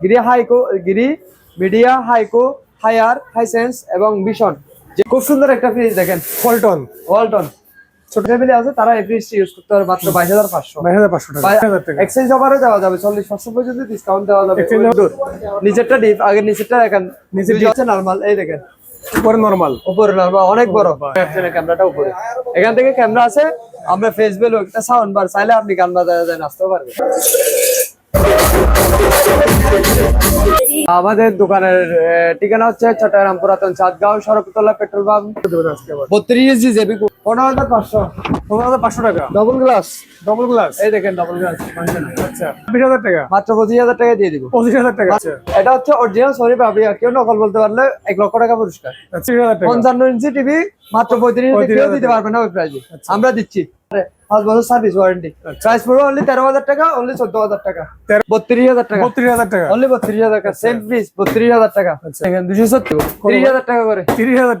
গিরি Haiko গিরি Midea Haiko Haier Hisense এবং ভীষণ যে খুব সুন্দর একটা ফ্রিজ দেখেন। পল্টন ওয়ালটন। ছোট ফ্যামিলি আছে তারা এই ফ্রিজটি ইউজ করতে পারে মাত্র বাইশ হাজার পাঁচশো। বাইশ হাজার পাঁচশো টাকা এক্সচেঞ্জ অফারে দেওয়া যাবে চল্লিশ পার্সেন্ট পর্যন্ত ডিসকাউন্ট দেওয়া যাবে। নিচেরটা ডিপ আগে নিচেরটা দেখেন। নিচের হচ্ছে নরমাল এই দেখেন। উপরে নর্মাল উপরে নরমাল অনেক বড়। ক্যামেরাটা উপরে। এখান থেকে ক্যামেরা আছে আমরা ফেস ভ্যালু একটা সাউন্ড বার চাইলে আপনি গান বাজায় যায় নাচতেও পারবেন। Thank you. আমাদের দোকানের ঠিকানা হচ্ছে চট্টগ্রাম পুরাতন চাঁদগাঁও সড়কতলা পেট্রোল পাম্প। বত্রিশ জি জেবি পনেরো হাজার পাঁচশো। পনেরো হাজার পাঁচশো টাকা। ডবল গ্লাস ডবল গ্লাস এই দেখেন ডবল গ্লাস আচ্ছা। বিশ হাজার টাকা। মাত্র পঁচিশ হাজার টাকা দিয়ে দিব। পঁচিশ হাজার টাকা আচ্ছা। এটা হচ্ছে অরিজিনাল সরি কেউ নকল বলতে পারলে এক লক্ষ টাকা পুরস্কার। হাজার পঞ্চান্ন ইঞ্চি টিভি মাত্র পঁয়ত্রিশ পঁয়ত্রিশ দিতে পারবে না ওই প্রাইজে আমরা দিচ্ছি। পাঁচ বছর সার্ভিস ওয়ারেন্টি প্রাইস পড়বে অনলি তেরো হাজার টাকা অনলি চোদ্দ হাজার টাকা। বত্রিশ হাজার টাকা। বত্রিশ হাজার টাকা। অনলি বত্রিশ হাজার টাকা। সেম পিস টাকা। আচ্ছা। এখানে দুশো সত্তর। তিরিশ হাজার টাকা করে।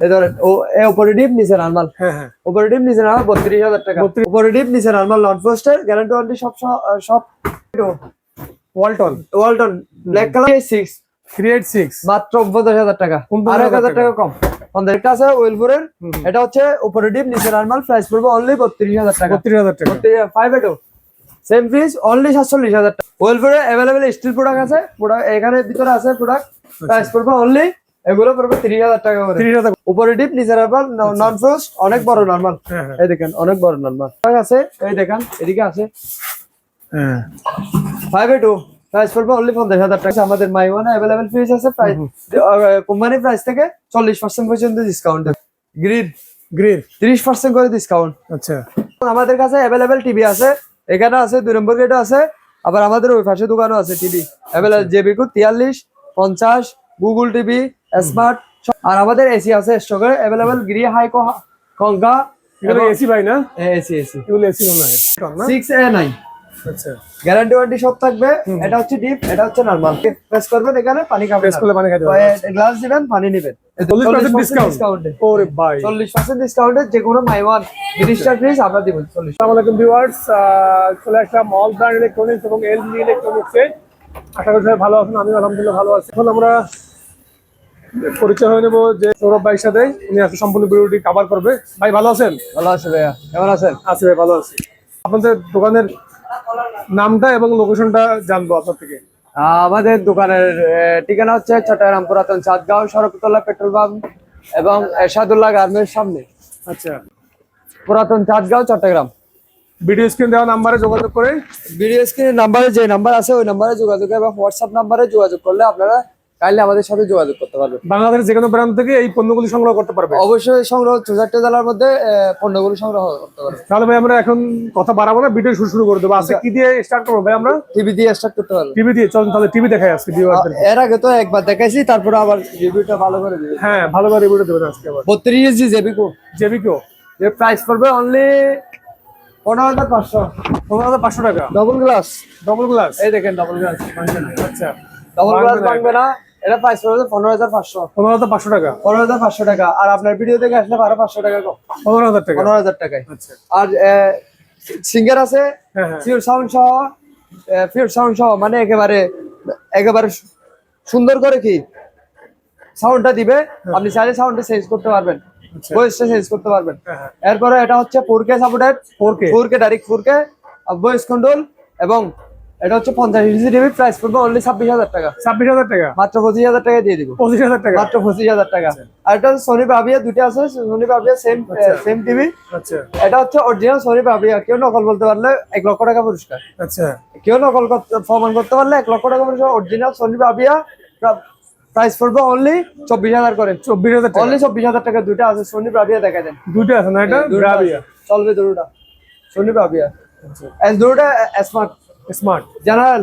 এই ধরেন ও এ উপরে ডিপ নিচে নর্মাল হ্যাঁ হ্যাঁ। উপরে ডিপ নিচে নর্মাল বত্রিশ হাজার টাকা। উপরে ডিপ নিচে normal non poster guarantee warranty সব Walton Walton black colour six three eight six মাত্র পঞ্চাশ হাজার টাকা। পঞ্চাশ আর এক হাজার হাজার টাকা কম। আমাদের ওয়েলপুরের এটা হচ্ছে উপরে ডিপ নিচে নর্মাল প্রাইস পড়বে অনলি বত্রিশ হাজার টাকা। টাকা। এটো সেম অনলি টাকা। ওয়েলপুরে অ্যাভেলেবেল স্টিল প্রোডাক্ট আছে। প্রোডাক্ট এখানে ভিতরে আছে প্রোডাক্ট প্রাইস পড়বে অনলি এগুলো পড়বে তিরিশ হাজার টাকা করে। তিরিশ হাজার উপরে ডিপ নিচে নর্মাল নন ফ্রোস্ট অনেক বড় নর্মাল হ্যাঁ হ্যাঁ। এই দেখেন অনেক বড় নর্মাল আছে এই দেখেন এদিকে আছে। ফাইভ টু প্রাইস পড়বে অনলি পঞ্চাশ হাজার টাকা। আমাদের মাই ওয়ান অ্যাভেলেবেল ফ্রিজ আছে প্রাইস কোম্পানি প্রাইস থেকে চল্লিশ পার্সেন্ট পর্যন্ত ডিসকাউন্ট গ্রিড গ্রিল তিরিশ পার্সেন্ট করে ডিসকাউন্ট আচ্ছা। আমাদের কাছে অ্যাভেলেবেল টিভি আছে এখানে আছে দুই নম্বর গেটও আছে। আবার আমাদের ওই পাশে দোকানও আছে টিভি। অ্যাভেলেবেল জেবিকু তিয়াল্লিশ পঞ্চাশ গুগল টিভি স্মার্ট আর আমাদের এসি আছে স্টকে অ্যাভেলেবেল গিরি হাইকো কঙ্কা এসি ভাই না? AC AC. এগুলো এসি মনে হয় না? সিক্স এ নাইন আচ্ছা। গ্যারান্টি ওয়ারেন্টি সব থাকবে। এটা হচ্ছে ডিপ এটা হচ্ছে নরমাল প্রেস করবেন এখানে পানি খাবেন প্রেস করলে পানি হবে গ্লাস দিবেন পানি নেবেন। আশা করি ভালো আছেন আমি আলহামদুলিল্লাহ ভালো আছি। এখন আমরা পরিচয় হয়ে নেব যে সৌরভ ভাইয়ের সাথে। উনি আজকে সম্পূর্ণ ভিডিওটি কভার করবে। ভাই ভালো আছেন? ভালো আছে ভাইয়া কেমন আছেন? আছি ভাই ভালো আছি। আপনাদের দোকানের নামটা এবং লোকেশনটা জানব আপনার থেকে। আমাদের দোকানের ঠিকানা হচ্ছে চট্টগ্রাম পুরাতন চাঁদগাঁও সড়কতলা পেট্রোল পাম্প এবং এরশাদুল্লাহ গার্মেন্টের সামনে। আচ্ছা। পুরাতন চাঁদগাঁও চট্টগ্রাম। ভিডিও স্ক্রিন দেওয়া নাম্বারে যোগাযোগ করে। ভিডিও স্ক্রিনের নাম্বারে যে নাম্বার আছে ওই নাম্বারে যোগাযোগ এবং হোয়াটসঅ্যাপ নাম্বারে যোগাযোগ করলে আপনারা কাইলে আমাদের সাথে যোগাযোগ করতে পারবেন বাংলাদেশের যে কোনো প্রান্ত থেকে এই পণ্যগুলি সংগ্রহ করতে পারবে? অবশ্যই সংগ্রহ চৌষট্টি জেলার মধ্যে পণ্যগুলো সংগ্রহ করতে পারবেন তাহলে ভাই আমরা এখন কথা বাড়াবো না ভিডিও শুরু শুরু করে দেবো। আজকে কি দিয়ে স্টার্ট করব ভাই আমরা? টিভি দিয়ে স্টার্ট করতে পারবেন টিভি দিয়ে চলুন তাহলে টিভি দেখাই আজকে এর আগে তো একবার দেখাইছি তারপরে আবার রিভিউটা ভালো করে দিবে। হ্যাঁ ভালো করে রিভিউটা দেবেন আজকে আবার। বত্রিশ জি জেবিকো জেবি কেউ এর প্রাইস পড়বে অনলি পনেরো হাজার পাঁচশো। পনেরো হাজার পাঁচশো টাকা। ডবল গ্লাস ডবল গ্লাস এই দেখেন ডবল গ্লাস আচ্ছা। ডবল গ্লাস ভাঙবে না। এটা প্রাইস পড়বে পনেরো হাজার পাঁচশো। পনেরো হাজার পাঁচশো টাকা। পনেরো হাজার পাঁচশো টাকা। আর আপনার ভিডিও থেকে আসলে বারো পাঁচশো টাকা পনেরো হাজার টাকা। পনেরো হাজার টাকায়। আচ্ছা। আর সিঙ্গার আছে হ্যাঁ হ্যাঁ। ফিউর সাউন্ড সহ ফিউর সাউন্ড সহ মানে একেবারে একেবারে সুন্দর করে কি সাউন্ডটা দিবে। আপনি চাইলে সাউন্ডটা চেঞ্জ করতে পারবেন। আচ্ছা। ভয়েসটা চেঞ্জ করতে পারবেন। হ্যাঁ, হ্যাঁ। এরপরে এটা হচ্ছে four K supported 4K four K direct four K voice control এবং এটা হচ্ছে পঞ্চাশ ইঞ্চি টিভি প্রাইস পড়বে অনলি ছাব্বিশ হাজার টাকা। ছাব্বিশ হাজার টাকা? মাত্র পঁচিশ হাজার টাকা দিয়ে দিব। পঁচিশ হাজার টাকা? মাত্র পঁচিশ হাজার টাকা। আর এটা সোনি পাবিয়া দুটো আছে Sony Bravia same same TV. আচ্ছা। এটা হচ্ছে অরিজিনাল সোনি পাবিয়া কেউ নকল বলতে পারলে এক লক্ষ টাকা পুরস্কার। আচ্ছা। কেউ নকল করতে প্রমাণ করতে পারলে এক লক্ষ টাকা পুরস্কার অরিজিনাল সোনি পাবিয়া প্রাইস পড়বে অনলি চব্বিশ হাজার করে। চব্বিশ হাজার টাকা। অনলি চব্বিশ হাজার টাকা দুটো আছে সোনি পাবিয়া দেখা দেন। দুটো আছে না এটা। চলবে দুটোটা। সোনি পাবিয়া আচ্ছা। এস দুটোটা স্মার্ট স্মার্ট। জানাল।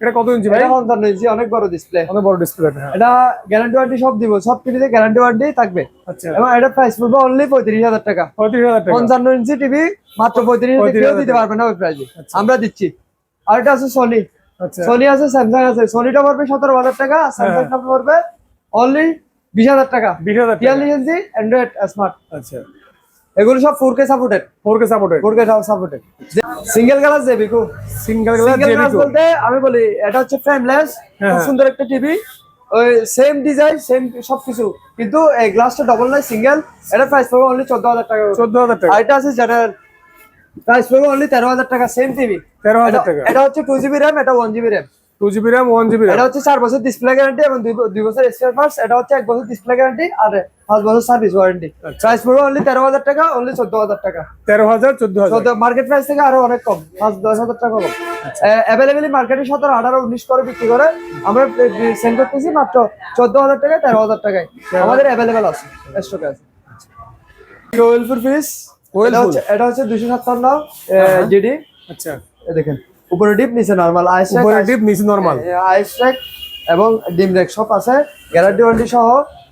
এটা কত ইঞ্চি ভাই? এটা পঞ্চান্ন ইঞ্চি অনেক বড় ডিসপ্লে অনেক বড় ডিসপ্লে এটা। গ্যারান্টি ওয়ারেন্টি সব দিব সব টিভিতে গ্যারান্টি ওয়ারেন্টি থাকবে। আচ্ছা। এবং এটা প্রাইস পড়বে অনলি পঁয়ত্রিশ হাজার টাকা। পঁয়ত্রিশ হাজার টাকা। পঞ্চান্ন ইঞ্চি টিভি মাত্র পঁয়ত্রিশ হাজার কেউ 35,000 দিতে পারবে না ওই প্রাইজে আমরা দিচ্ছি। আর এটা আছে সনি আচ্ছা। সোনি আছে স্যামসাং আছে। সোনিটা পড়বে সতেরো হাজার টাকা স্যামসাংটা পড়বে অনলি বিশ হাজার টাকা। বিশ হাজার টাকা। তিয়াল্লিশ ইঞ্চি অ্যান্ড্রয়েড স্মার্ট আচ্ছা। এগুলো সব four K supported four K supported four K supported single glass দেবি খুব সিঙ্গেল গ্লাস বলতে আমি বলি এটা হচ্ছে ফ্রেমলেস হ্যাঁ, খুব হ্যাঁ। সুন্দর একটা টিভি ওই সেম ডিজাইন সেম সবকিছু। কিন্তু এই গ্লাসটা ডবল নয় সিঙ্গেল এটা প্রাইস পড়বে অনলি চোদ্দ হাজার টাকা। করে। চোদ্দ হাজার টাকা। আর এটা আছে জেনারেল প্রাইস পড়বে অনলি তেরো হাজার টাকা সেম টিভি তেরো হাজার টাকা। এটা হচ্ছে টু জিবি র্যাম এটা one GB RAM two GB RAM one GB এটা হচ্ছে চার বছর ডিসপ্লে গ্যারান্টি এবং দুই বছর স্পেয়ার পার্টস এটা হচ্ছে এক বছর ডিসপ্লে গ্যারান্টি আর পাঁচ বছর সার্ভিস ওয়ারেন্টি আচ্ছা। প্রাইস পড়বে অনলি তেরো হাজার টাকা অনলি চোদ্দ হাজার টাকা। তেরো হাজার চোদ্দ হাজার। মার্কেট প্রাইস থেকে আরও অনেক কম পাঁচ দশ হাজার টাকা কম। অ্যাভেলেবেলি মার্কেটে সতেরো আঠারো উনিশ করে বিক্রি করে আমরা সেল করতেছি মাত্র চোদ্দ হাজার টাকায় তেরো হাজার টাকায়। আমাদের অ্যাভেলেবেল আছে স্টকে আছে। ওয়েলফুর ফিস এটা হচ্ছে এটা হচ্ছে দুশো সাতান্ন জিডি আচ্ছা। দেখেন। উপরে ডিপ নিচে নর্মাল আইস উপরে ডিপ নিচে নরমাল আইস ট্র্যাক এবং ডিম রেক সব আছে। গ্যারান্টি ওয়ারেন্টি সহ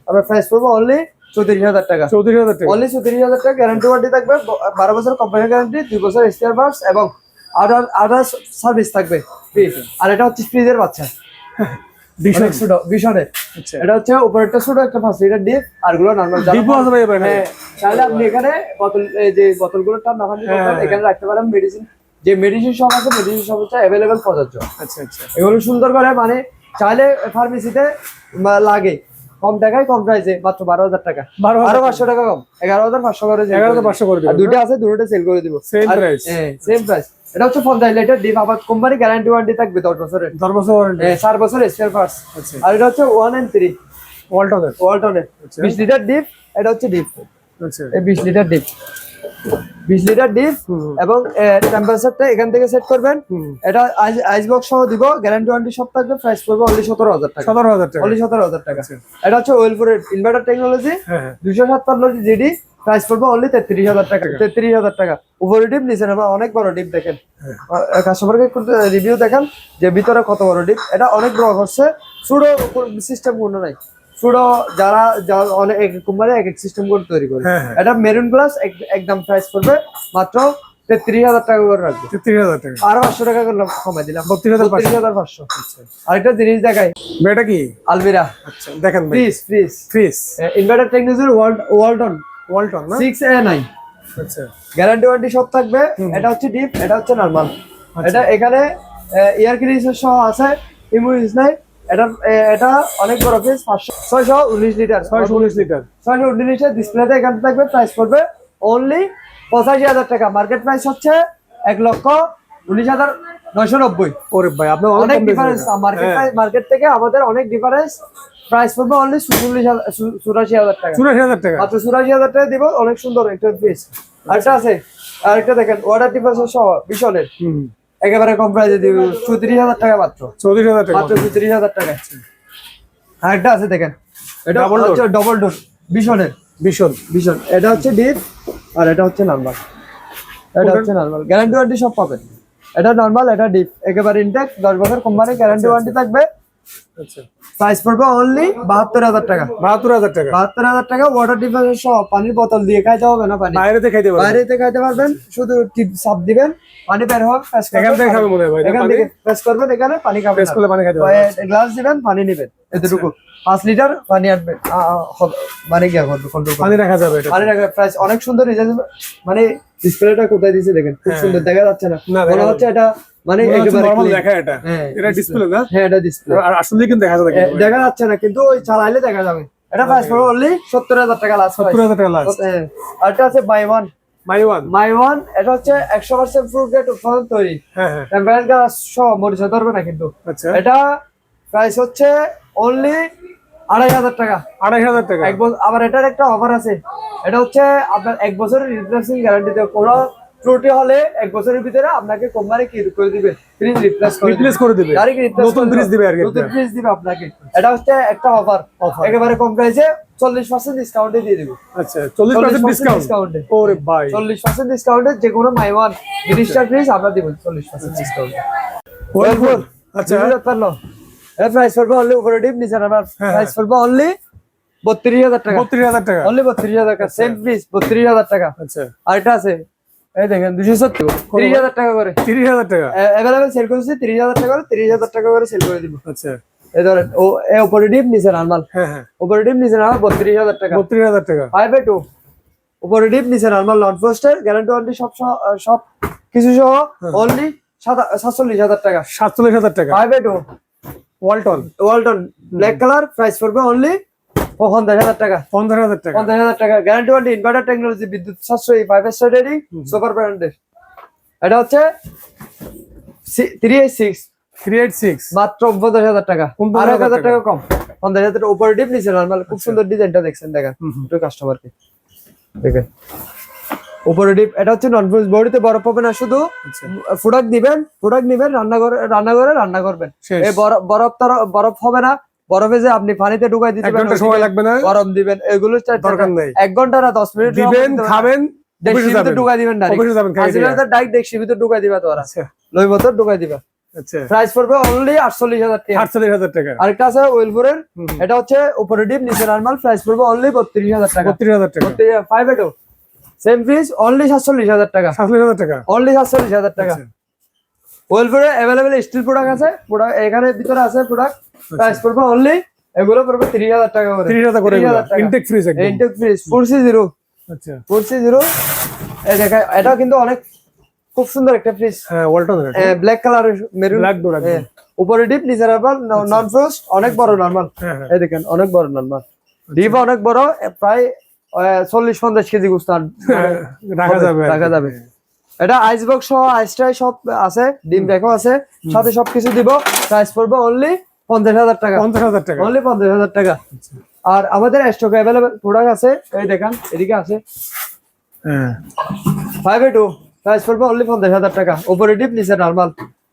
আমরা প্রাইস পড়ব অনলি চৌত্রিশ হাজার টাকা। চৌত্রিশ হাজার টাকা। অনলি চৌত্রিশ হাজার টাকা গ্যারান্টি ওয়ারেন্টি থাকবে। বারো বছর কোম্পানি গ্যারান্টি দুই বছর স্পেয়ার পার্টস এবং আদার আদার সার্ভিস থাকবে। আর এটা হচ্ছে ফ্রিজের বাচ্চা। সুডো আচ্ছা। এটা হচ্ছে উপরেরটা সুডো একটা ফার্স্ট লিটার ডিপ আরগুলো নর্মাল হ্যাঁ তাহলে আপনি এখানে বোতল যে বোতলগুলোর টান হ্যাঁ। এখানে রাখতে পারেন মেডিসিন যে মেডিসিন সব আছে মেডিসিন সব হচ্ছে অ্যাভেলেবেল প্রযোজ্য আচ্ছা আচ্ছা। এগুলো সুন্দর করে মানে চাইলে ফার্মেসিতে লাগে। কম টাকায় কম প্রাইসে মাত্র বারো হাজার টাকা। বারো হাজার পাঁচশো টাকা কম। এগারো হাজার পাঁচশো করে এগারো হাজার পাঁচশো করে দুটো আছে দুটোটা সেল করে দিব। Same price. সেম প্রাইস এটা হচ্ছে পঞ্চাশ লিটার ডিপ আবার কোম্পানি গ্যারান্টি ওয়ারেন্টি থাকবে দশ বছরের। দশ বছর ওয়ারেন্টি চার বছর স্পেয়ার পার্টস আচ্ছা। আর এটা হচ্ছে ওয়ান এন্ড থ্রি ওয়ালটনের ওয়ালটনের। বিশ লিটার ডিপ এটা হচ্ছে ডিপ আচ্ছা। এই বিশ লিটার ডিপ বিশ লিটার ডিপ। এবং টেম্পারেচারটা এখান থেকে সেট করবেন। এটা আইস বক্স সহ দিব গ্যারান্টি ওয়ারেন্টি সব থাকবে প্রাইস পড়বে অনলি সতেরো হাজার টাকা। সতেরো হাজার টাকা। অনলি সতেরো হাজার টাকা। আচ্ছা। এটা হচ্ছে ওয়েলপুরের ইনভার্টার টেকনোলজি দুশো সাতান্ন জিডি প্রাইস পড়বে অনলি তেত্রিশ হাজার টাকা। তেত্রিশ হাজার টাকা। উপরে ডিপ নিচে নেবা অনেক বড় ডিপ দেখেন। কাস্টমারকে একটু রিভিউ দেখান যে ভিতরে কত বড় ডিপ এটা অনেক বড় হচ্ছে সুডো সিস্টেম কোনো নাই। সুডো যারা অনেক এক কোম্পানি এক এক সিস্টেম করে তৈরি করে। হ্যাঁ, হ্যাঁ। এটা মেরুন প্লাস একদম প্রাইস পড়বে মাত্র তেত্রিশ হাজার টাকা করে রাখবে। তেত্রিশ হাজার টাকা। আরও পাঁচশো টাকা করে কমাই দিলাম। বত্রিশ হাজার। বত্রিশ হাজার পাঁচশো। আরেকটা জিনিস দেখাই। এটা কি? আলমিরা। আচ্ছা দেখেন ফ্রিজ ফ্রিজ ফ্রিজ ইনভার্টার টেকনোলজির ওয়ালটন ওয়ালটন না? সিক্স এ নাইন আচ্ছা। গ্যারান্টি ওয়ারেন্টি সব থাকবে। এটা হচ্ছে ডিপ এটা হচ্ছে নরমাল আচ্ছা। এটা এখানে এয়ার ক্লিনিসার সহ আছে ইমুইজ নাই। এটা এটা অনেক বড় পাঁচশো ছয়শো উনিশ লিটার ছয়শো উনিশ লিটার ছয়শো উনিশ লিটার ডিসপ্লেতে এখানে থাকবে প্রাইস পড়বে অনলি পঁচাশি হাজার টাকা। মার্কেট প্রাইস হচ্ছে এক লক্ষ উনিশ হাজার নয়শো নব্বই। ওরে ভাই আপনি অনেক ডিফারেন্স মার্কেট। মার্কেট থেকে আমাদের অনেক ডিফারেন্স প্রাইস পড়বে অনলি চুরাশি হাজার চুরাশি হাজার টাকা। চুরাশি হাজার টাকা। মাত্র চুরাশি হাজার টাকা দিব অনেক সুন্দর একটা পিস আরেকটা আছে আরেকটা দেখেন ওয়াটার ডিফারেন্স সহ বিশনের হুম। একেবারে কম প্রাইসে দিব। চৌত্রিশ হাজার টাকা মাত্র। চৌত্রিশ হাজার টাকা। মাত্র চৌত্রিশ হাজার টাকা। আরেকটা আছে দেখেন। এটা? হচ্ছে ডবল ডোর বিশনের বিশন বিশন এটা হচ্ছে ডিপ আর এটা হচ্ছে নর্মাল এটা হচ্ছে নর্মাল গ্যারান্টি ওয়ারেন্টি সব পাবেন। এটা নর্মাল এটা ডিপ। একেবারে ইনটেক দশ বছর কোম্পানি গ্যারান্টি ওয়ারেন্টি থাকবে। প্রাইস পড়বে অনলি বাহাত্তর হাজার টাকা। বাহাত্তর হাজার টাকা। বাহাত্তর হাজার টাকা ওয়াটার ডিফারেন্স সহ পানির বোতল দিয়ে খাইতে হবে না পানি? বাইরেতে খাইতে পারবেন। বাইরেতে খাইতে পারবেন শুধু টিপ সাপ দিবেন পানি বের হবে প্রেস এখান থেকে খাবে মনে হয় ভাই, এখান থেকে প্রেস করবেন এখানে পানি খাবেন প্রেস করলে পানি খাইতে পারবেন। গ্লাস দিবেন পানি নেবেন এতটুকু। পাঁচ লিটার পানি আনবে। আ, আ, হবে। মানে কি এখন পানি রাখা যাবে এটা। পানি রাখার প্রাইস অনেক সুন্দর মানে ডিসপ্লেটা কোথায় দিয়েছে দেখেন খুব হ্যাঁ। সুন্দর দেখা যাচ্ছে না। মনে হচ্ছে এটা মানে দেখা এটা। হ্যাঁ এটা ডিসপ্লে না? হ্যাঁ এটা ডিসপ্লে আর আসলে কিন্তু দেখা যাবে দেখা যাচ্ছে না কিন্তু ওই চালাইলে দেখা যাবে। এটা প্রাইস পড়বে অনলি সত্তর হাজার টাকা লাস্ট সত্তর হাজার টাকা লাস্ট আর এটা আছে by one my one my one এটা হচ্ছে একশো পার্সেন্ট ফ্রুট গ্রেড উৎপাদন তৈরি। হ্যাঁ হ্যাঁ। টেম্পারেট গাছ সহ মরিচা ধরবে না কিন্তু। আচ্ছা। এটা প্রাইস হচ্ছে অনলি আড়াই হাজার টাকা। আড়াই হাজার টাকা। এক বছর আবার এটার একটা অফার আছে। এটা হচ্ছে আপনার এক বছরের রিপ্লেসিং গ্যারান্টি দেবে কোনো ত্রুটি হলে এক বছরের ভিতরে আপনাকে কোম্পানি কি করে দিবে? ফ্রিজ রিপ্লেস করে রিপ্লেস করে দিবে। ডাইরেক্ট রিপ্লেস নতুন ফ্রিজ দিবে। আর কি নতুন ফ্রিজ দিবে আপনাকে। এটা হচ্ছে একটা অফার Offer। একেবারে কম প্রাইসে চল্লিশ পার্সেন্ট ডিসকাউন্টে দিয়ে দিবে। আচ্ছা চল্লিশ পার্সেন্ট ডিসকাউন্ট ডিসকাউন্টে ওরে ভাই। চল্লিশ পার্সেন্ট ডিসকাউন্টে যে কোনো মাই ওয়ান জিনিসটার ফ্রিজ আমরা দিব চল্লিশ পার্সেন্ট ডিসকাউন্টে ওয়েলফুল আচ্ছা। এর প্রাইস পড়বে অনলি উপরে ডিপ নিচে নামার হ্যাঁ, প্রাইস পড়বে অনলি বত্রিশ হাজার টাকা। বত্রিশ হাজার টাকা। অনলি বত্রিশ হাজার টাকা। সেম ফ্রিজ বত্রিশ হাজার টাকা। আচ্ছা। আর এটা আছে এই দেখেন দুশো সত্তর। তিরিশ হাজার টাকা করে। তিরিশ হাজার টাকা। অ্যাভেলেবেল সেল করেছি তিরিশ হাজার টাকা করে তিরিশ হাজার টাকা করে সেল করে দিব। আচ্ছা। এই ধরেন ও এ নিচে নর্মাল হ্যাঁ হ্যাঁ। নিচে বত্রিশ হাজার টাকা। বত্রিশ হাজার টাকা। ফাইভ বাই টু উপরে ডিপ নিচে নর্মাল নন ফ্রস্টের গ্যারান্টি ওয়ারেন্টি সব সব কিছু সহ অনলি সাতচল্লিশ হাজার টাকা। সাতচল্লিশ হাজার টাকা। Five A two Walton Walton black colour price পড়বে অনলি পঞ্চাশ হাজার টাকা। পঞ্চাশ হাজার টাকা। পঞ্চাশ হাজার টাকা। গ্যারান্টি ওয়ারেন্টি ইনভার্টার টেকনোলজি বিদ্যুৎ সাশ্রয়ী ফাইভ স্টার রেটিং সুপার ব্র্যান্ডের এটা হচ্ছে three eight six three eight six মাত্র পঞ্চাশ হাজার টাকা। 50,000 আর এক হাজার টাকা। টাকা কম। পঞ্চাশ হাজার টাকা উপরে ডিপ নর্মাল খুব সুন্দর ডিজাইনটা দেখছেন দেখেন। একটু কাস্টমারকে দেখেন। উপরে ডিপ এটা হচ্ছে নন বডিতে বরফ পাবে না শুধু আচ্ছা। প্রোডাক্ট দিবেন প্রোডাক্ট নিবেন রান্না করে রান্না করবেন। এই বরফ তার বরফ হবে না বরফে যে আপনি পানিতে ঢুকাই দিতে এক ঘণ্টা সময় লাগবে না। গরম দিবেন এগুলো দরকার নেই। এক ঘণ্টা না দশ মিনিট দিবেন খাবেন ঢুকাই দিবেন ডাইরেক্ট অফিসে যাবেন ডাইরেক্ট ডেক্সির ভিতরে ঢুকাই দিবা তোরা। আচ্ছা। লই মতো ঢুকাই দিবা। আচ্ছা। প্রাইস পড়বে অনলি আটচল্লিশ হাজার টাকা। আটচল্লিশ হাজার টাকা। আরেকটা আছে ওয়েলপুরের। এটা হচ্ছে উপরে ডিপ নিচে নর্মাল প্রাইস পড়বে অনলি বত্রিশ হাজার টাকা। বত্রিশ হাজার টাকা। ফাইভ এটো সেম প্রাইস অনলি সাতচল্লিশ হাজার টাকা। সাতচল্লিশ হাজার টাকা। অনলি সাতচল্লিশ হাজার টাকা। আচ্ছা। অ্যাভেলেবেল স্টিল প্রোডাক্ট আছে প্রোডাক্ট এখানে ভিতরে আছে প্রোডাক্ট প্রাইস পড়বে অনলি এগুলো পড়বে তিরিশ হাজার টাকা করে। তিরিশ হাজার করে ইনটেক ফ্রিজ একদম। Intact fridge four C zero আচ্ছা দেখা কিন্তু অনেক খুব সুন্দর একটা ফ্রিজ হ্যাঁ Walton black colour maroon black door একদম। উপরে ডিপ নিচে নর্মাল নন ফ্রোস্ট অনেক বড় নর্মাল হ্যাঁ হ্যাঁ। এই দেখেন অনেক বড় নর্মাল ডিপ অনেক বড় প্রায় চল্লিশ পঞ্চাশ কেজি গুস্তান হ্যাঁ, রাখা যাবে রাখা যাবে। এটা আইস বক্স সহ আইস ট্রাই সব আছে ডিম রেখো আছে। সাথে সবকিছু দিব। প্রাইস পড়বে অনলি পঞ্চাশ হাজার টাকা। পঞ্চাশ হাজার টাকা। অনলি পঞ্চাশ হাজার টাকা। আর আমাদের স্টক অ্যাভেলেবেল প্রোডাক্ট আছে। এই দেখেন এদিকে আছে। হ্যাঁ। ফাইভ এ টু প্রাইস পড়বে অনলি পঞ্চাশ হাজার টাকা। উপরে ডিপ নিচে normal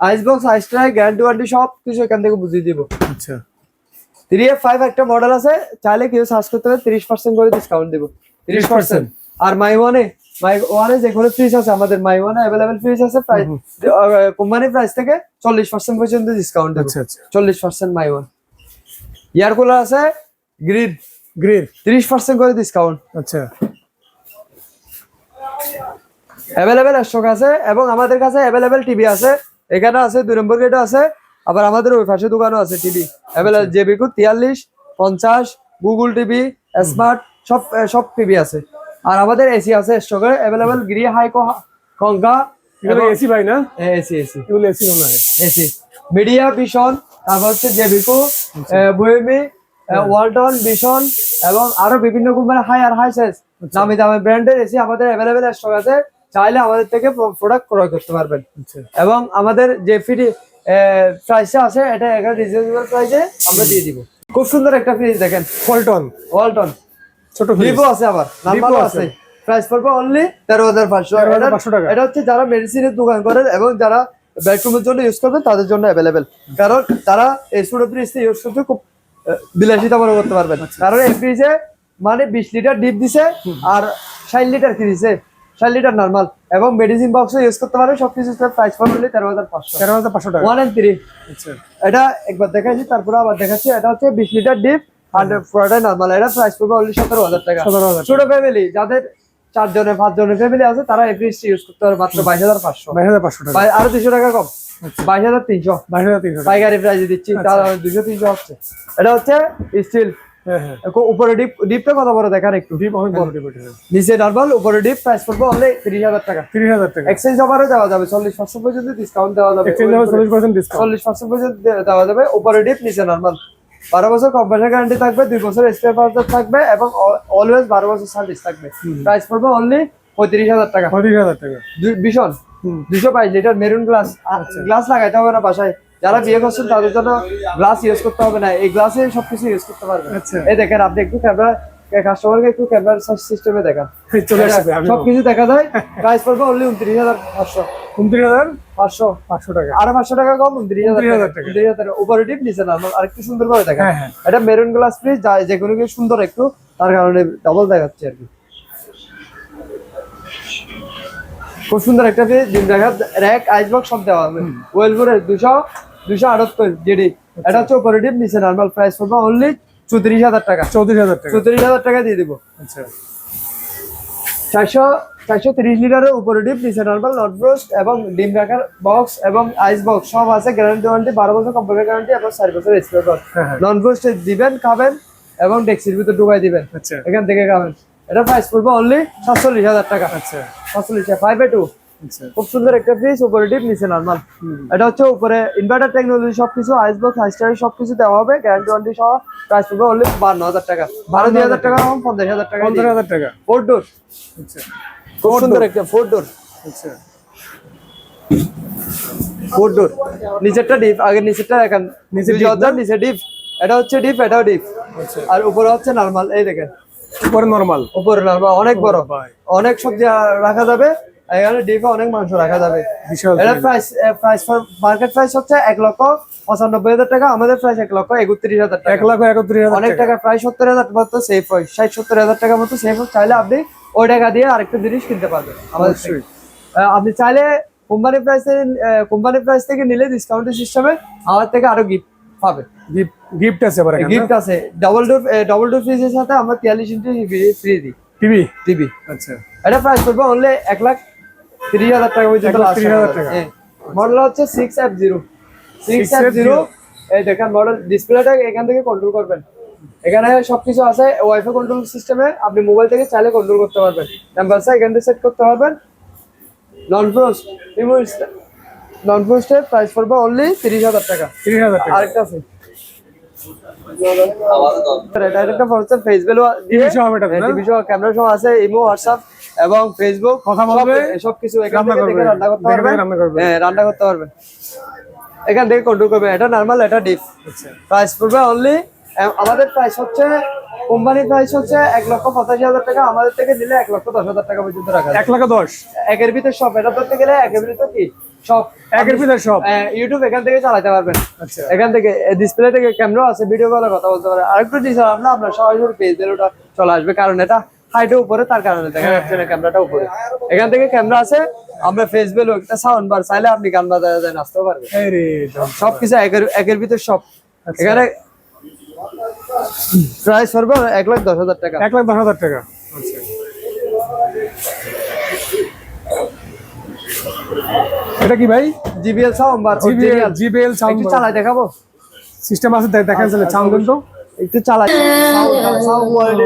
ice box ice tray guarantee warranty সব কিছু এখান থেকে বুঝিয়ে দিব। আচ্ছা। থ্রি এফ ফাইভ একটা মডেল আছে। চাইলে কেউ সার্চ করতে হবে তিরিশ পার্সেন্ট করে ডিসকাউন্ট দিব। তিরিশ পার্সেন্ট আর মাই ওয়ানে মাই ওয়ানে যে কোনো ফ্রিজ আছে আমাদের মাই ওয়ানে অ্যাভেলেবেল ফ্রিজ আছে প্রাইস কোম্পানি প্রাইস থেকে চল্লিশ পার্সেন্ট পর্যন্ত ডিসকাউন্ট আচ্ছা আচ্ছা। চল্লিশ percent my one air cooler আছে গ্রিড গ্রিল তিরিশ পার্সেন্ট করে ডিসকাউন্ট আচ্ছা। অ্যাভেলেবেল স্টক আছে এবং আমাদের কাছে অ্যাভেলেবেল টিভি আছে। এখানে আছে দুই নম্বর গেটও আছে আবার আমাদের ওই পাশে দোকানও আছে টিভি অ্যাভেলেবেল জেবিকু তিয়াল্লিশ পঞ্চাশ গুগল টিভি স্মার্ট সব সব টিভি আছে। আর আমাদের এসি আছে স্টকে অ্যাভেলেবেল গিরি হাই কঙ্কা এসি ভাই না? এসি এসি এগুলো এসি মনে হয়। এসি মিডিয়া ভিশন তারপর হচ্ছে জেবিকু বুয়েমি ওয়ালটন ভিশন এবং আরও বিভিন্ন কোম্পানির হাই আর হাই সাইজ দামি দামি ব্র্যান্ডের এসি আমাদের অ্যাভেলেবেল স্টক আছে। চাইলে আমাদের থেকে প্রোডাক্ট ক্রয় করতে পারবেন। আচ্ছা। এবং আমাদের যে ফ্রি প্রাইসটা আছে এটা এখানে রিজনেবল প্রাইসে আমরা দিয়ে দিব। খুব সুন্দর একটা ফ্রিজ দেখেন। পল্টন ওয়ালটন ছোট ভিভো আছে আবার। নাম্বারও আছে। প্রাইস পড়বে অনলি তেরো হাজার পাঁচশো। টাকা। এটা হচ্ছে যারা মেডিসিনের দোকান করেন এবং যারা বেডরুমের জন্য ইউজ করবেন তাদের জন্য অ্যাভেলেবেল কারণ তারা এই ইউজ করতে খুব বিলাসিতা মনে করতে পারবেন। আচ্ছা। কারণ এই ফ্রিজে মানে বিশ লিটার ডিপ দিছে আর ষাট লিটার কি দিছে? ষাট লিটার নর্মাল এবং মেডিসিন বক্সও ইউজ করতে পারবে সবকিছু প্রাইস পড়বে তেরো হাজার পাঁচশো। তেরো হাজার পাঁচশো টাকা। ওয়ান এন্ড থ্রি এটা একবার দেখাচ্ছি তারপরে আবার দেখাচ্ছি। এটা হচ্ছে বিশ লিটার ডিপ পুরোটাই নর্মাল এটা প্রাইস পড়বে অনলি সতেরো হাজার টাকা। ছোট ফ্যামিলি যাদের চারজনের পাঁচজনের ফ্যামিলি আছে তারা এই ফ্রিজটি ইউজ করতে পারে মাত্র বাইশ হাজার পাঁচশো। বাইশ হাজার পাঁচশো টাকা। আরও দুশো টাকা কম। বাইশ হাজার তিনশো। বাইশ হাজার তিনশো পাইকারি প্রাইসে দিচ্ছি তার দুশো তিনশো হচ্ছে। এটা হচ্ছে স্টিল হ্যাঁ হ্যাঁ। উপরে ডিপ ডিপটা কত বড় দেখার একটু। ডিপ অনেক বড় ডিপ নিচে নর্মাল উপরে ডিপ প্রাইস পড়বে অনলি তিরিশ হাজার টাকা। তিরিশ হাজার টাকা। এক্সচেঞ্জ অফারও দেওয়া যাবে চল্লিশ পার্সেন্ট পর্যন্ত ডিসকাউন্ট দেওয়া যাবে। চল্লিশ পার্সেন্ট পর্যন্ত দেওয়া যাবে উপরে ডিপ নিচে নর্মাল বারো বছর কম্পিউটার গ্যারান্টি থাকবে দুই বছর স্পেয়ার পার্টস থাকবে এবং অলওয়েজ বারো বছর সার্ভিস থাকবে। প্রাইস পড়বে অনলি পঁয়ত্রিশ হাজার টাকা। পঁয়ত্রিশ হাজার টাকা। ভীষণ। দুশো বাইশ লিটার মেরুন গ্লাস গ্লাস লাগাইতে হবে না বাসায়। যারা বিয়ে করছেন তাদের জন্য গ্লাস ইউজ করতে হবে না। এই গ্লাসে সবকিছু ইউজ করতে পারবেন। আচ্ছা। এই দেখেন আপনি একটু ক্যামেরা কাস্টমারকে একটু ক্যামেরা সিস্টেমে দেখান। সবকিছু দেখা যায়। প্রাইস পড়বে অনলি উনত্রিশ হাজার পাঁচশো। উনত্রিশ হাজার পাঁচশো পাঁচশো টাকা। আরও পাঁচশো টাকা কম উনত্রিশ হাজার টাকা। টাকা। উনত্রিশ হাজার টাকা। উপরে নিচে না আরেকটু সুন্দর করে দেখা হ্যাঁ হ্যাঁ। এটা মেরুন গ্লাস ফ্রিজ যে কোনো কিছু সুন্দর একটু তার কারণে ডাবল দেখাচ্ছে আর কি। খুব সুন্দর একটা ফ্রিজ ডিম দেখা র্যাক সব দেওয়া হবে। ওয়েলপুরের দুশো দুশো আটাত্তর জিডি এটা হচ্ছে উপরে নিচে নর্মাল প্রাইস পড়বে অনলি চৌত্রিশ হাজার টাকা। চৌত্রিশ হাজার টাকা। চৌত্রিশ হাজার টাকা দিয়ে দিব। আচ্ছা। চারশো চারশো তিরিশ লিটারের উপরে ডিপ নিচে নর্মাল নটব্রোস্ট এবং ডিম রাখার বক্স এবং আইস বক্স সব আছে গ্যারান্টি ওয়ারেন্টি বারো বছর কম্পিউটার গ্যারান্টি এবং চার বছর হ্যাঁ হ্যাঁ। নন ব্রোস্ট দিবেন খাবেন এবং ডেক্সির ভিতর ঢুকাই দিবেন। আচ্ছা। এখান থেকে খাবেন। এটা প্রাইস পড়বে অনলি সাতচল্লিশ হাজার টাকা। আচ্ছা। সাতচল্লিশ ফাইভ এ টু আচ্ছা। খুব সুন্দর একটা ফ্রিজ উপরে ডিপ নিচে নর্মাল এটা হচ্ছে উপরে ইনভার্টার টেকনোলজি সবকিছু আইস বক্স হাইস্টার সবকিছু দেওয়া হবে গ্যারান্টি ওয়ারেন্টি সহ প্রাইস পড়বে অনলি বান্ন হাজার টাকা। বারো দুই হাজার টাকা এবং পঞ্চাশ হাজার টাকা পনেরো হাজার টাকা। ফোর ডোর আচ্ছা। খুব সুন্দর একটা ফোর ডোর আচ্ছা। ফোর ডোর নিচেরটা ডিপ আগে নিচেরটা এখন নিচে ডিপ এটা হচ্ছে ডিপ এটাও ডিপ আচ্ছা। আর উপরে হচ্ছে নর্মাল এই দেখেন। উপরে নরমাল উপরে নর্মাল অনেক বড়। অনেক সবজি রাখা যাবে এখানে ডিপে অনেক মাংস রাখা যাবে। এটা প্রাইস প্রাইস মার্কেট প্রাইস হচ্ছে এক লক্ষ পঁচানব্বই হাজার টাকা আমাদের প্রাইস এক লক্ষ একত্রিশ হাজার এক টাকা লাখ একত্রিশ হাজার অনেক টাকা। প্রায় সত্তর হাজার মতো সেফ হয় ষাট সত্তর হাজার টাকা মতো সেফ হয়। চাইলে আপনি ওই টাকা দিয়ে আরেকটা জিনিস কিনতে পারবেন আমাদের আপনি চাইলে কোম্পানি প্রাইস থেকে কোম্পানি প্রাইস থেকে নিলে ডিসকাউন্টের সিস্টেমে আমার থেকে আরও গিফট পাবে। গিফট আছে আবার গিফট আছে। ডাবল ডোর ডাবল ডোর ফ্রিজের সাথে আমরা ইঞ্চি ফ্রি দিই। টিভি টিভি আচ্ছা। এটা প্রাইস অনলি লাখ তিরিশ হাজার টাকা পর্যন্ত হাজার টাকা। মডেল হচ্ছে এই দেখেন মডেল ডিসপ্লেটা এখান থেকে কন্ট্রোল করবেন। এখানে সবকিছু আছে ওয়াইফাই কন্ট্রোল সিস্টেমে আপনি মোবাইল থেকে চাইলে কন্ট্রোল করতে পারবেন। নাম্বারটা এখান থেকে সেট করতে পারবেন। নন ফ্রোস্ট নন ফ্রোস্টের প্রাইস পড়বে অনলি তিরিশ হাজার টাকা। তিরিশ হাজার টাকা। আরেকটা আছে। এটা একটা হচ্ছে ফেসবুক দিয়ে। TV সহ এটা, টিভি সহ ক্যামেরা সহ আছে ইমো হোয়াটসঅ্যাপ এবং ফেসবুক কথা বলবে, সব কিছু এখান থেকে রান্না করতে হ্যাঁ রান্না করতে পারবেন। এখান থেকে কন্ট্রোল করবে এটা নরমাল এটা ডিপ আচ্ছা। প্রাইস পড়বে অনলি আমাদের প্রাইস হচ্ছে কোম্পানির প্রাইস হচ্ছে এক লক্ষ পঁচাশি হাজার টাকা আমাদের থেকে নিলে এক লক্ষ দশ হাজার টাকা পর্যন্ত রাখা এক লক্ষ দশ? একের ভিতরে সব এটা ধরতে গেলে একের ভিতরে কি? সব একের ভিতরে সব? ইউটিউব এখান থেকে চালাতে পারবেন। আচ্ছা। এখান থেকে ডিসপ্লে থেকে ক্যামেরা আছে ভিডিও কলে কথা বলতে পারে আরেকটু ডিসপ্লে আমরা আপনার সরাসরি পেজ দিলে ওটা চলে আসবে কারণ এটা হাইটে উপরে তার কারণে দেখা যাচ্ছে না ক্যামেরাটা উপরে। এখান থেকে ক্যামেরা আছে আমরা ফেস একটা সাউন্ড বার চাইলে আপনি গান বাজায় নাচতেও পারবেন। সবকিছু একের একের ভিতর সব। এখানে প্রাইস পড়বে এক লাখ দশ হাজার টাকা এক লাখ দশ হাজার টাকা আচ্ছা এটা কি ভাই JBL sound bar JBL JBL sound একটু চালাই দেখাবো সিস্টেম আছে দেখ- দেখেন তাহলে সাউন্ড তো একটু চালাই sound quality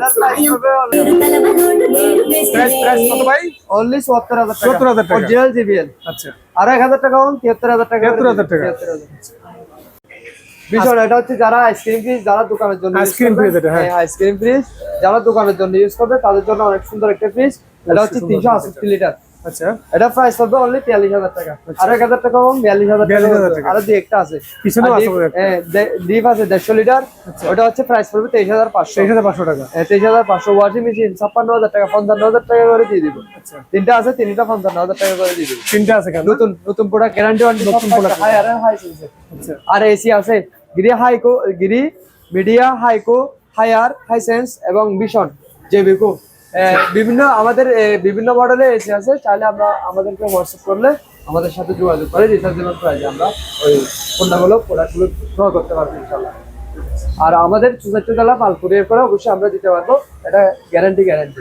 ah price only চুয়াত্তর হাজার টাকা। ৭৪,০০০ টাকা। জিবিএল আচ্ছা। আর এক হাজার টাকা। কম তিয়াত্তর হাজার টাকা। ৭৩,০০০ টাকা। ভীষণ এটা হচ্ছে যারা আইসক্রিম ফ্রিজ যারা দোকানের জন্য আইসক্রিম ফ্রিজ এটা, হ্যাঁ। আইসক্রিম ফ্রিজ যারা দোকানের জন্য ইউজ করবে তাদের জন্য অনেক সুন্দর একটা ফ্রিজ এটা হচ্ছে সুন্দর তিনশো fridge আটষট্টি লিটার আচ্ছা এটা প্রাইস পড়বে অনলি বিয়াল্লিশ হাজার টাকা। আর এক হাজার টাকা কম বিয়াল্লিশ হাজার টাকা 42,000 টাকা। আরও দুই একটা আছে। পিছনেও আছে ডিপ- আছে দেড়শো লিটার। ওটা হচ্ছে প্রাইস পড়বে তেইশ হাজার পাঁচশো। তেইশ হাজার পাঁচশো টাকা। তেইশ হাজার পাঁচশো। ওয়াশিং মেশিন ছাপ্পান্ন হাজার টাকা পঞ্চান্ন হাজার টাকা করে দিয়ে দিব। আচ্ছা। তিনটা আছে তিনটা পঞ্চান্ন হাজার টাকা করে দিয়ে দিব। তিনটা আছে কেন? নতুন নতুন প্রোডাক্ট গ্যারান্টি ওয়ারেন্টি নতুন প্রোডাক্ট হাই আর হাই আচ্ছা। আর এসি আছে গিরি হাইকো গিরি মিডিয়া হাইকো হায়ার হাইসেন্স এবং ভীষণ জেবিকো বিভিন্ন আমাদের বিভিন্ন মডেলে এসি আছে, চাইলে আমরা আমাদেরকে হোয়াটসঅ্যাপ করলে আমাদের সাথে যোগাযোগ করে রিচার্জেবল প্রাইজে আমরা ওই পণ্যগুলো প্রোডাক্টগুলো গ্রহণ করতে পারব ইনশাল্লাহ আর আমাদের চুষাট্টি তলা মাল কুরিয়ার করে অবশ্যই আমরা দিতে পারব, এটা গ্যারান্টি গ্যারান্টি